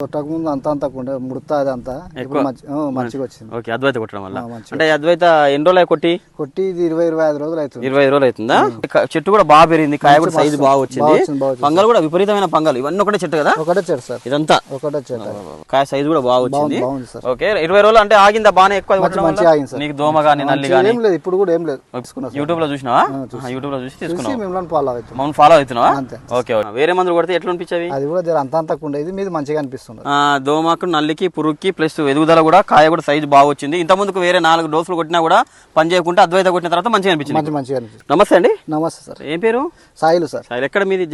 కొట్టక ముందు అంతా అంతా ఉండే ముడతా అది అంతా. ఇప్పుడు మంచి ఆ, మంచిగా వచ్చింది. ఓకే అద్వైత కొట్టడం వల్ల. అంటే అద్వైత ఎన్ని రోజులు కొట్టి? కొట్టి ఇది ఇరవై ఇరవై ఐదు రోజులు అవుతుంది. ఇరవై ఐదు రోజులు అవుతుందా? చెట్టు కూడా బాగా పెరిగింది కాయ కూడా సైజు బాగా వచ్చింది. పంగలు కూడా విపరీతమైన పంగలు. ఇవన్నీ ఒకటే చెట్టు కదా? ఒకటే చెట్టు సార్. ఇదంతా? ఒకటే చెట్టు. కాయ సైజు కూడా బాగా వచ్చింది. ఓకే ఇరవై రోజులు అంటే ఆగిందా? బాగానే ఎక్కువ. నీకు దోమ కానీ నల్లి కానీ ఏం లేదు ఇప్పుడు కూడా ఏం లేదు. యూట్యూబ్లో చూసినావా? యూట్యూబ్లో చూసి తీసుకున్నావు? ఫాలో అవుతాం మమ్మల్ని ఫాలో అవుతున్నావా. ఓకే. వేరే మందులు కొడితే ఎట్లా అనిపించేవి? అది కూడా అంతా అంతా ఉండేది మీది మంచిగా అనిపిస్తుంది. ఆ, దోమకు నల్లికి పురుగుకి ప్లస్ ఎదుగుదల కూడా కాయ కూడా సైజు బాగా వచ్చింది. ఇంత ముందుకు వేరే నాలుగు డోసులు కొట్టినా కూడా పని చేయకుండా అద్వైత కొట్టిన తర్వాత మంచిగా అనిపించింది. మంచి మంచిగా అనిపిస్తుంది నమస్తే అండి. నమస్తే సార్. ఏం పేరు? సాయిలు సార్. సార్ ఎక్కడ మీది?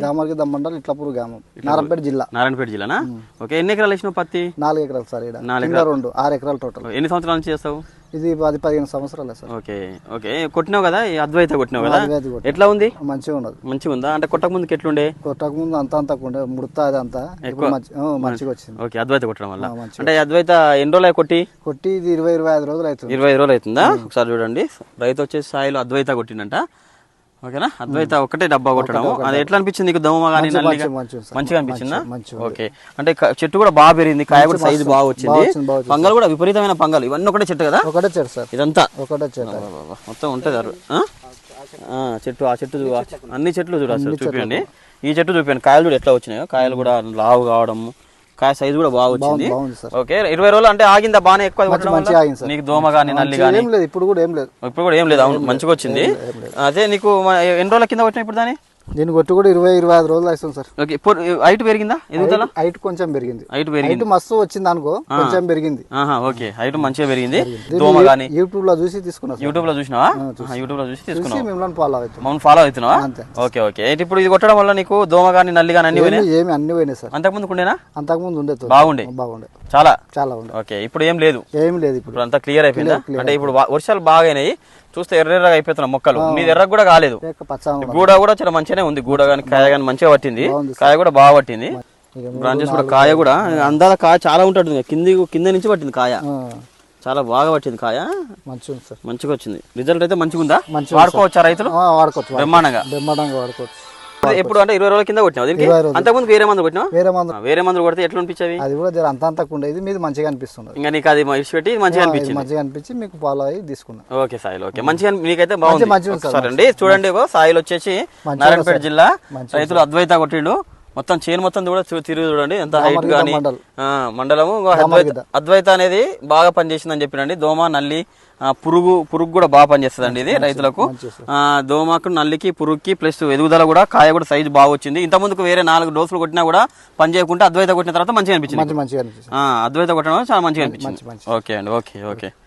దామర్కి దమ్మండల్ ఇట్లాపూర్ గ్రామం. నారంపేట జిల్లా. నారాయణపేట జిల్లానా? ఓకే ఎన్ని ఎకరాలు వేసినావు పత్తి? నాలుగు ఎకరాలు సార్ ఇక్కడ నాలుగు రెండు ఆరు ఎకరాలు టోటల్. ఎన్ని సంవత్సరాల నుంచి చేస్తావు? ఇది పది పదిహేను సంవత్సరాలే సార్. Okay okay. కొట్టినావు కదా? ఈ అద్వైత కొట్టినావు కదా? అద్వైత కొట్టినా. ఎట్లా ఉంది? మంచిగా ఉండదు మంచిగా ఉందా? అంటే కొట్టక ముందుకు ఎట్లుండే? కొట్టక ముందు అంతా అంతా ఉండే ముడతా అది అంతా. ఇప్పుడు మంచి ఆ, మంచిగా వచ్చింది. ఓకే అద్వైత కొట్టడం వల్ల. అంటే అద్వైత ఎన్ని రోజులు కొట్టి? కొట్టి ఇది ఇరవై ఇరవై ఐదు రోజులు అవుతుంది. ఇరవై ఐదు రోజులు అవుతుందా? ఒకసారి చూడండి. రైతు వచ్చేసి సాయిలో అద్వైత కొట్టిండంట. ఓకేనా? అద్వైత ఒకటే డబ్బా కొట్టడం అది ఎట్లా అనిపించింది నీకు దోమ కానీ మంచిగా అనిపించిందా? ఓకే. అంటే చెట్టు కూడా బాగా పెరిగింది కాయ కూడా సైజు బాగా వచ్చింది. పంగలు కూడా విపరీతమైన పంగలు. ఇవన్నీ ఒకటే చెట్టు కదా? ఒకటే చెట్టు సార్. ఇదంతా? ఒకటే చెట్టు. మొత్తం ఉంటుంది చెట్టు ఆ చెట్టు అన్ని చెట్లు. చూడాలి చూపించండి ఈ చెట్టు చూపించండి కాయలు కూడా ఎట్లా వచ్చినాయో. కాయలు కూడా లావు కావడం కాయ సైజు కూడా బాగా వచ్చింది. ఓకే ఇరవై రోజులు అంటే ఆగిందా? బాగానే ఎక్కువ. నీకు దోమ కానీ నల్లి కానీ ఇప్పుడు కూడా ఏం లేదు. ఇప్పుడు కూడా ఏం లేదు అవును మంచిగా వచ్చింది. అదే నీకు ఎన్ని రోజుల కింద వచ్చిన ఇప్పుడు దాని దీని కొట్టి కూడా ఇరవై ఇరవై ఐదు రోజులు అవుతుంది సార్. ఓకే హైట్ పెరిగిందా? ఎదుగుదల హైట్ కొంచెం పెరిగింది. హైట్ పెరిగింది. హైట్ మస్తు వచ్చింది అనుకో కొంచెం పెరిగింది. ఆహా ఓకే హైట్ మంచిగా పెరిగింది. దోమ యూట్యూబ్లో చూసి తీసుకున్నా యూట్యూబ్లో చూసినావా? యూట్యూబ్లో చూసి తీసుకున్నావు? మిమ్మల్ని ఫాలో అవుతాం ఫాలో అవుతున్నావా. Okay okay. ఇప్పుడు ఇది కొట్టడం వల్ల నీకు దోమ కానీ నల్లి కానీ అన్ని పోయినాయి? ఏమి అన్ని పోయినాయి సార్. అంతకుముందు ఉండేనా? అంతకుముందు ఉండే. బాగుండే? బాగుండే. చాలా? చాలా ఉండే. ఓకే ఇప్పుడు ఏం లేదు. ఏమి లేదు ఇప్పుడు. అంతా క్లియర్ అయిపోయిందా? అంటే ఇప్పుడు వర్షాలు బాగా అయినాయి. చూస్తే ఎర్ర ఎర్రగా అయిపోతున్నాయి మొక్కలు. మీది ఎర్రగా కూడా కాలేదు. గూడ కూడా చాలా మంచిగానే ఉంది. గూడ కానీ కాయ కానీ మంచిగా పట్టింది. కాయ కూడా బాగా పట్టింది. బ్రాంచెస్ కూడా కాయ కూడా అందాల కాయ చాలా ఉంటుంది కింది కింద నుంచి పట్టింది కాయ. చాలా బాగా పట్టింది కాయ. మంచిగా మంచిగా వచ్చింది. రిజల్ట్ అయితే మంచిగా ఉందా వాడుకోవచ్చా రైతులు? వాడుకోవచ్చు. బ్రహ్మాండంగా. బ్రహ్మాండంగా వాడుకోవచ్చు. ఎప్పుడు అంటే ఇరవై రోజుల కింద కొట్టినావు దీనికి. అంతకుముందు వేరే మందు కొట్టినావు? వేరే మందు. వేరే మందులు కొడితే ఎట్లా అనిపించేవి? అది కూడా అంతా అంతా ఉండేది. మీది మంచిగా అనిపిస్తుంది. ఇంకా నీకు అది ఇచ్చిపెట్టి మంచిగా ఇది అనిపించింది. మంచిగా అనిపించి మీకు ఫాలో అయ్యి తీసుకున్నా. Okay soil okay. మంచిగా నీకైతే బాగుంది. మంచిగా సార్, అండి చూడండి సాయిల్ వచ్చేసి నారాయణపేట జిల్లా. మంచిగా రైతులు అద్వైత కొట్టిండు. మొత్తం చేను మొత్తం కూడా తిరిగి చూడండి. ఎంత హైట్ కానీ మండల్. మండలము. అద్వైత అద్వైత అనేది బాగా పనిచేసిందని చెప్పినండి. దోమ నల్లి పురుగు పురుగు కూడా బాగా పనిచేస్తుందండి ఇది రైతులకు. దోమకు నల్లికి పురుగుకి ప్లస్ ఎదుగుదల కూడా కాయ కూడా సైజు బాగా వచ్చింది. ఇంత ముందుకు వేరే నాలుగు డోసులు కొట్టినా కూడా పని చేయకుండా అద్వైత కొట్టిన తర్వాత మంచిగా అనిపించింది. అద్వైత కొట్టడం చాలా మంచిగా అనిపించింది. ఓకే అండి ఓకే ఓకే.